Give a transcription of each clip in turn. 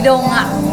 动啊。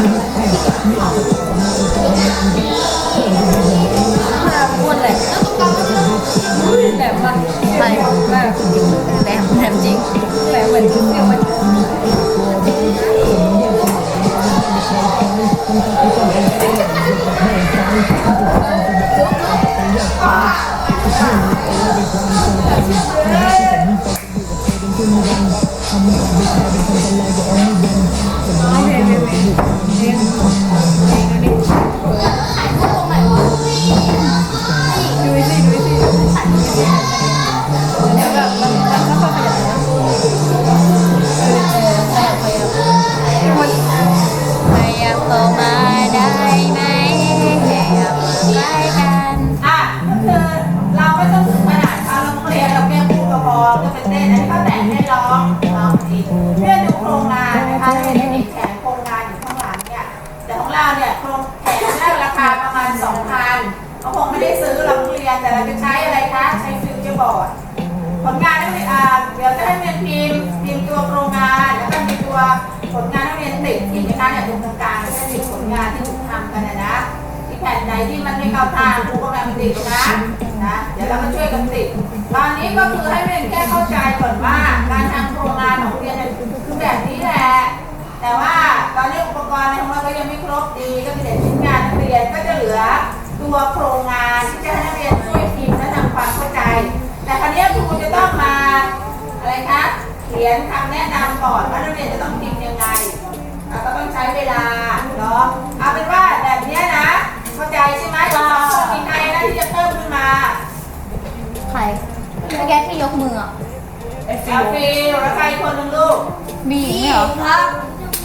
มาอ้วนแหละแบบมันใช่มากแหลมแหลมจริงแหลมเหมือน ห็นไหมคะอย่างวงการก็จะมีผลงานที่ถูกทำกันนะนะที่แผ่นไหนที่มันไม่เข้าท่าพวกเราติดนะนะเดี๋ยวเรามาช่วยกันติดตอนนี้ก็คือให้เรียนแค่เข้าใจก่อนว่าการทำโครงงานของเรียนคือแบบนี้แหละแต่ว่าตอนนี้อุปกรณ์ของเราก็ยังไม่ครบดีก็มีแต่ชิ้นงานนักเรียนก็จะเหลือตัวโครงงานที่จะให้นักเรียนช่วยพิมพ์และทำความเข้าใจ แต่ครั้นี้ครูจะต้องมาอะไรคะเขียนคำแนะนำก่อนว่านักเรียนจะต้องพิมพ์ยังไง เราก็ต้องใช้เวลาเนาะเอาเป็นว่าแบบนี้นะ เข้าใจใช่ไหมเราต้องมีใครนะที่จะเพิ่มขึ้นมาใครเอแกี้ที่ยกมืออะเอาฟีแล้วใครอีกคนหนึ่งลูกมีหญิเหรอครับ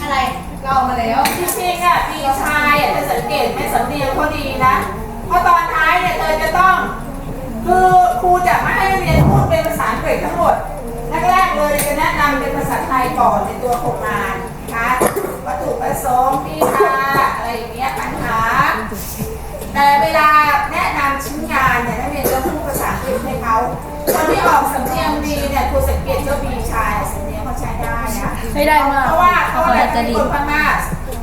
อะไรเรามาแล้วจริงอะพี่ชายอะธอสังเกตแม่สำเนียงเขาดีนะเพราะตอนท้ายเนี่ยเธอจะต้อง คือครูจะไม่ให้นักเรียนพูดเป็นภาษาอังกฤษทั้งหมดแรกๆเลยจะแนะนำเป็นภาษาไทยก่อนในตัวโครงงาน แต่เวลาแนะนำชิ้นงานเนี่ยนักเรียนจะพูดภาษาอังกฤษให้เขาคนที่ออกสำเนียงดีเนี่ยครูสังเกตเจ้าบีชายสำเนียงเขาใช้ได้นะใช้ได้มากเพราะว่าเขาเป็นคนพม่า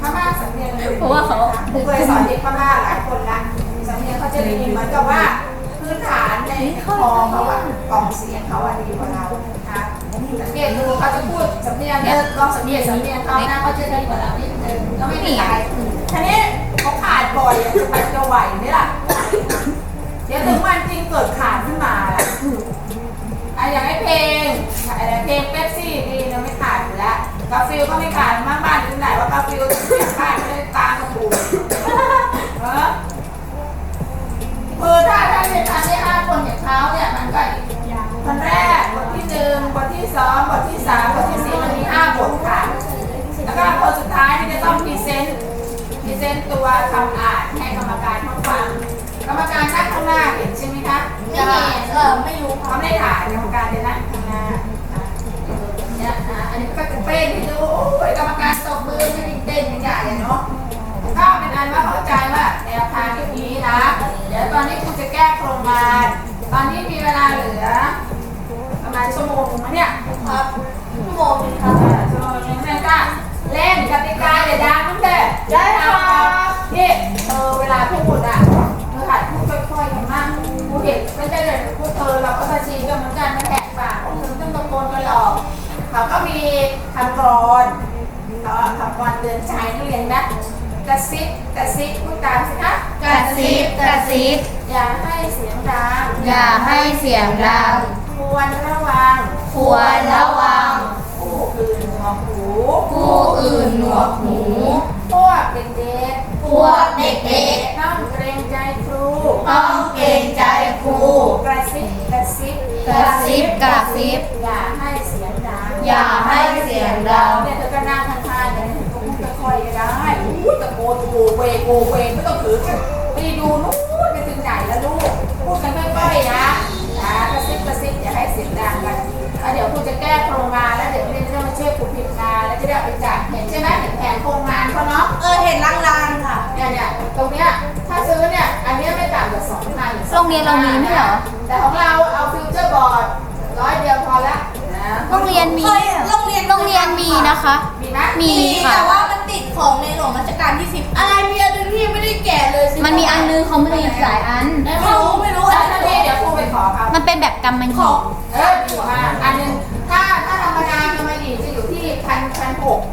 พม่าสำเนียงดีเพราะว่าเขาเคยสอนเด็กพม่าหลายคนละสำเนียงเขาจะดีเหมือนกับว่าพื้นฐานในคอเขาอะกล่องเสียงเขาอะดีกว่า สังเกตดูเขาจะพูดสำเนียงเนี่ยลองสังเกตสำเนียงเขานะเขาจะดีกว่าเรานิดนึงก็ไม่เป็นไรทีนี้เขาขาดบ่อยอะจะไปจะไหวไหมล่ะ เดี๋ยวถึงวันจริงเกิดขาดขึ้นมาล่ะอะอย่างไอ้เพลงอะไรเพลงเป๊ปซี่ดีเนี่ยไม่ขาดอยู่แล้วกาฟิลก็ไม่ขาดมากบ้านที่ไหนว่ากาฟิลเสียงขาดไม่ได้ตามกระปูเออคือถ้าถ้าเรียนทำได้ห้าคนอย่างเขาเนี่ยมันก็ สองบทที่สามบทที่สี่มันมีห้าบทค่ะ แล้วก็คนสุดท้ายนี่จะต้องพรีเซนต์พรีเซนต์ตัวคำอ่านให้กรรมการเขาฟัง กรรมการนั่งข้างหน้าเห็นใช่ไหมคะไม่เห็นเออไม่รู้เขาไม่ได้ถ่ายกรรมการจะนั่งข้างหน้าอะเนี่ยนะอันนี้ก็จะเต้นให้ดูกรรมการตบมือไม่ได้เต้นใหญ่ๆอะเนาะก็เป็นอันว่าเข้าใจว่าแนวทางอย่นี้นะ เดี๋ยวตอนนี้คุณจะแก้โครงงานตอนนี้มีเวลาเหลือประมาณชั่วโมงนึงมั้งเนี่ย ครับชั่วโมงนึงครับอชั่วโมงนึงแม่ก็เล่นกติกาอย่าดังน้องเด็กได้ครับนี่เออเวลาพูดอะเมื่อหัดพูดค่อยๆกันมากพูดเด็กไม่ใช่เลยพูดเธอเราก็ภาษีกันเหมือนกันมันแหกปากคนต้องตะโกนกันหรอกเขาก็มีคำกรอนเขาคำกรอนเตือนใจนักเรียนนะกระซิบกระซิบพูดตามสิคะกระซิบกระซิบอย่าให้เสียงดังอย่าให้เสียงดังควรระวัง ควรระวัง ผู้อื่นหนวกหูผู้อื่นหนวกหู พวกเด็กๆพวกเด็กต้องเกรงใจครูๆ ต้องเกรงใจครู กระซิบกระซิบกระซิบกระซิบอย่าให้เสียงดังอย่าให้เสียงดัง เนี่ยเธอก็นั่งข้างๆอย่างนี้ตรงนี้ค่อยๆก็ได้อู้ตะโกนโกเวโกเวไม่ต้องถือกันไปดูนู้นไปถึงไหนแล้วลูก ช่ไหมเห็นแผนโครงงานเขาเนาะเออเห็นลางๆค่ะ เนี่ยเนี่ยตรงเนี้ยถ้าซื้อเนี่ยอันเนี้ยไม่ต่ำกว่าสองพันโรงเรียนเรามีไม่เหรอ แต่ของเราเอาฟิวเจอร์บอร์ดร้อยเดียวพอละนะโรงเรียนมี เคยโรงเรียนโรงเรียนมีนะคะ มีไหมมี มีค่ะ แต่ว่ามันติดของในหลวงรัชกาลที่สิบอะไรมีอันหนึงที่ยังไม่ได้แกะเลยสิมันมีอันนึงเขาไม่มีหลายอัน ไม่รู้ไม่รู้แล้อัวนถ้านี้พี่เดี๋ยวครูไปขอเขา มันเป็นแบบกำมันหขยิอบเอออยู่อะอันหนึงถ้าถ้าธรรมดาธรรมดีจะอยู่ที่พันพันหกพั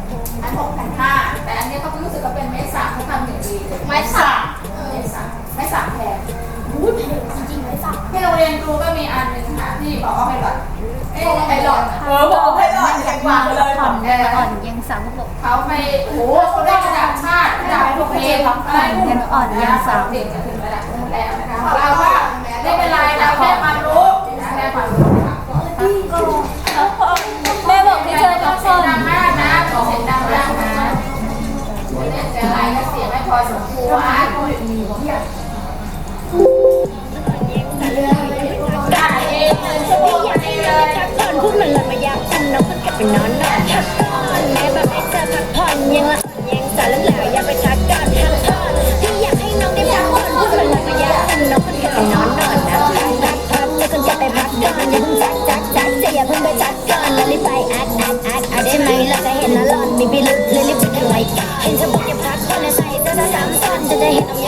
นหกพันห้าแต่อันเนี้ยเขารู้สึกว่าเป็นไม้สักเขาทำอย่างดีเลยไม้สัก เออไม้สักไม้สักแพงอู้แพงจริงๆไม้สักที่โรงเรียนครูก็มีอันหนึ่งค่ะที่บอกว่าไพลอตเอ้ยไพลอตเออบอกให้หลอดจากวางเลยอ่อนอ่อนยังสามขวบเขาไปโอ้โหเขาได้ระดับชาติระดับทุกเพลงอะไรพวกยังอ่อนยังสาวเด็กจะถึงระดับนู้นแล้วนะคะเราว่าไม่เป็นไรเราแค่ความรู้นะแค่ความรู้ค่ะแม่บอกที่เธอต้องเสียงดังมากน ไม่ได้จะอะไรก็เสียไม่พอสมควรได้เองหนึ่งชั่วโมงพอดีเลยพักผ่อนพูดมันเลยมายากทำน้องคนกลับไปนอนนอนพักผ่อนแม่แบบให้เธอพักผ่อนยังละยังสารแล้วอย่าไปทักก่อนพักผ่อนพี่อยากให้น้องได้พักผ่อนพูดมันเลยมายากทำน้องคนกลับไปนอนนอนนะพักผ่อนแล้วคนจะไปพักก่อนอย่าเพิ่งจักจักจักจะอย่าเพิ่งไปจักก่อนแล้วรีบไปอัดอัดอัดอัดได้ไหมเราจะเห็นแล้วหลอนมีพิรุษ ได้เห็น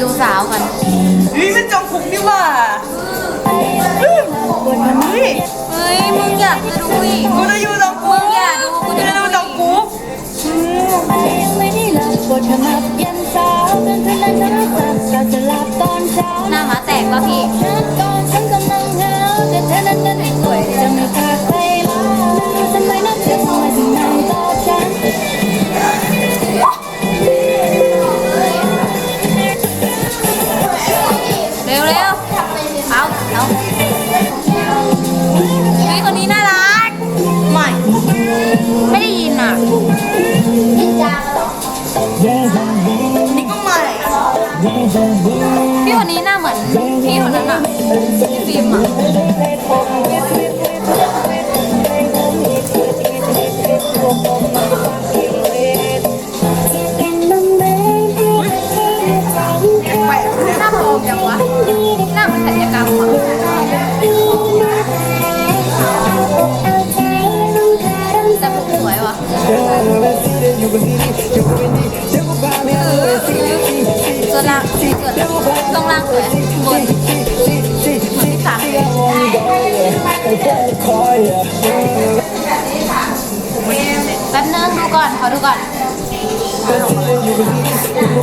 ดูสาวกันนี่มันจองคุกนี่ว่านี่เฮ้ย มึงอยากจะดูอีกกูจะอยู่จองคุกมึงอยากดูกูจะดูจองคุกหน้าหมาแตกป่ะพี่จัไม่พาใครลาทำไมนักเสียงมาถึงนาต่อฉัน สวยบเหมือนที่สามแป๊บนึงดูก่อน ขอดูก่อน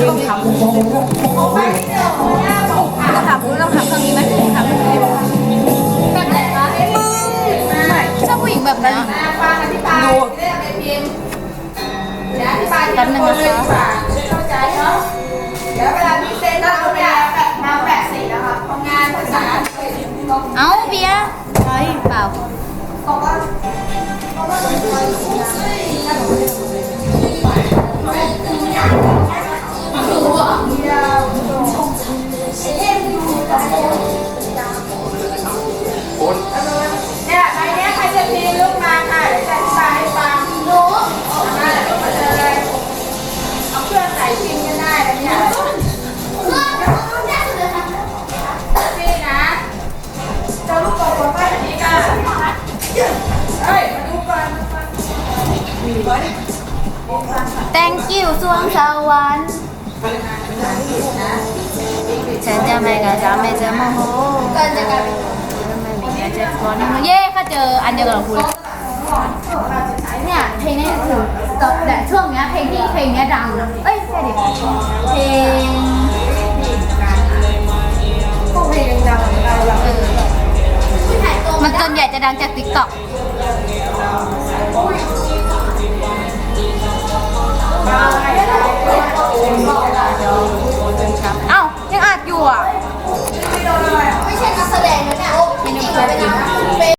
ต้องทำต้องทำต้องทำเครื่องนี้ไหมทำเครื่องนี้ไหมแบบไหนคะมึงชอบผู้หญิงแบบนั้นอะฟังอธิบายเรื่องนพิมพ์เดี๋ยวอธิบายทีละคนเลยดีกว่าจะเข้าใจเนาะเดี๋ยวเวลาพี่เซ็นก็เอา รื่องไหนพิมพ์ก็ได้แล้วเนี่ยนี่นะ เจ้าลูกโป่งคนบ้าอันนี้ก็เฮ้ย มาดูก่อน thank you สวงสวรรค์ฉันจะไม่กระจำไม่จะโมโหก็จะกลายเป็นไม่มีแค่จะขอนเย้ข้าเจออันเดียวกับเราคุณเนี่ยเพลงนี้คือ ตบแต่ช่วงเนี้ยเพลงที่เพลงเนี้ยดังอะเอ้ยใช่ดิเพลงพวกเพลงดังๆของเราเราเออมันจนใหญ่จะดังจากติ๊กต็อกเอ้ายังอัดอยู่อะ ไม่ใช่นักแสดงนะเนี่ยไม่ได้เป็นนัก